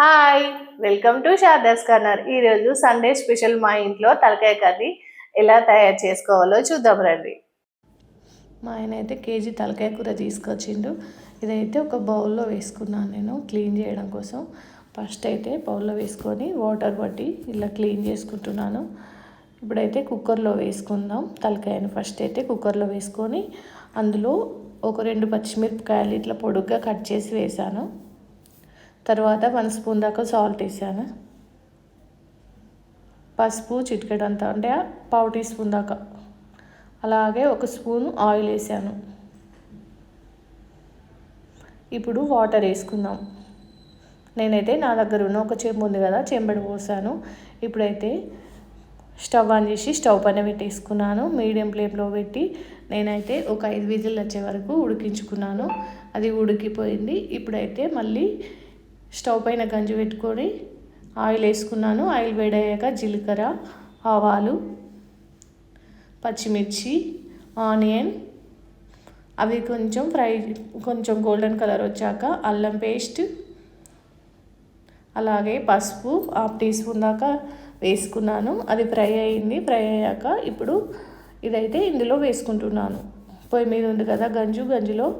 Hi welcome to Sharada's corner. ఈరోజు Sunday special మా ఇంట్లో తలకాయ కర్రీ ఎలా తయారు చేసుకోవాలో చూద్దాం రండి. మా ఆయన అయితే కేజీ తలకాయ కూర తీసుకొచ్చిండు. ఇదైతే ఒక బౌల్లో వేసుకున్నాను నేను క్లీన్ చేయడం కోసం. ఫస్ట్ అయితే బౌల్లో వేసుకొని వాటర్ పట్టి ఇలా క్లీన్ చేసుకుంటున్నాను. ఇప్పుడైతే కుక్కర్లో వేసుకుందాం తలకాయను. ఫస్ట్ అయితే కుక్కర్లో వేసుకొని అందులో ఒక రెండు పచ్చిమిరపకాయలు ఇట్లా పొడుగ్గా కట్ చేసి వేసాను. తర్వాత వన్ స్పూన్ దాకా సాల్ట్ వేసాను. పసుపు చిటికెడంత అంటే పావు టీ స్పూన్ దాకా. అలాగే ఒక స్పూన్ ఆయిల్ వేసాను. ఇప్పుడు వాటర్ వేసుకుందాం. నేనైతే నా దగ్గర ఉన్న ఒక చెంబు ఉంది కదా చెంబడి పోసాను. ఇప్పుడైతే స్టవ్ ఆన్ చేసి స్టవ్ పైన పెట్టేసుకున్నాను. మీడియం ఫ్లేమ్లో పెట్టి నేనైతే ఒక ఐదు విజిల్ వచ్చే వరకు ఉడికించుకున్నాను. అది ఉడికిపోయింది. ఇప్పుడైతే మళ్ళీ స్టవ్ పైన గంజి పెట్టుకొని ఆయిల్ వేసుకున్నాను. ఆయిల్ వేడయ్యాక జీలకర్ర ఆవాలు పచ్చిమిర్చి ఆనియన్. అవి కొంచెం ఫ్రై కొంచెం గోల్డెన్ కలర్ వచ్చాక అల్లం పేస్ట్ అలాగే పసుపు హాఫ్ టీ స్పూన్ దాకా వేసుకున్నాను. అది ఫ్రై అయింది. ఫ్రై అయ్యాక ఇప్పుడు ఇదైతే ఇందులో వేసుకుంటున్నాను. పొయ్యి మీద ఉంది కదా గంజు. గంజులో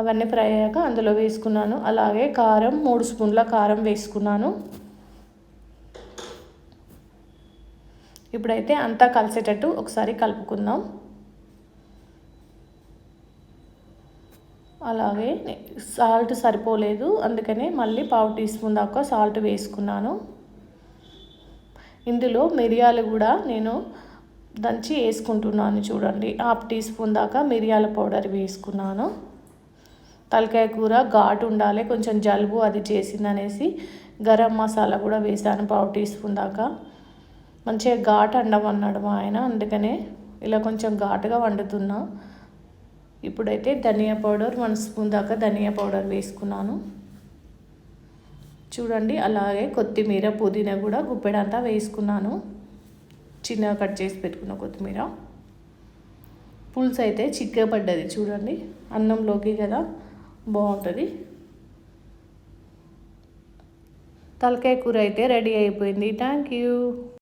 అవన్నీ ఫ్రై అయ్యాక అందులో వేసుకున్నాను. అలాగే కారం మూడు స్పూన్ల కారం వేసుకున్నాను. ఇప్పుడైతే అంతా కలిసేటట్టు ఒకసారి కలుపుకుందాం. అలాగే సాల్ట్ సరిపోలేదు. అందుకనే మళ్ళీ పావు టీ స్పూన్ దాకా సాల్ట్ వేసుకున్నాను. ఇందులో మిరియాలు కూడా నేను దంచి వేసుకుంటున్నాను చూడండి. హాఫ్ టీ స్పూన్ దాకా మిరియాల పౌడర్ వేసుకున్నాను. తలకాయ కూర ఘాటు ఉండాలి కొంచెం జలుబు అది చేసిందనేసి గరం మసాలా కూడా వేసాను పావు టీ స్పూన్ దాకా. మంచిగా ఘాటు అండమన్నాడు మా ఆయన అందుకనే ఇలా కొంచెం ఘాటుగా వండుతున్నా. ఇప్పుడైతే ధనియా పౌడర్ వన్ స్పూన్ దాకా ధనియా పౌడర్ వేసుకున్నాను. చూడండి అలాగే కొత్తిమీర పుదీనా కూడా గుప్పెడంతా వేసుకున్నాను. చిన్నగా కట్ చేసి పెట్టుకున్న కొత్తిమీర. పులుసు అయితే చిక్కగా పడ్డది చూడండి. అన్నంలోకి కదా. బాగుంటుంది. తలకాయ కూర అయితే రెడీ అయిపోయింది. Thank you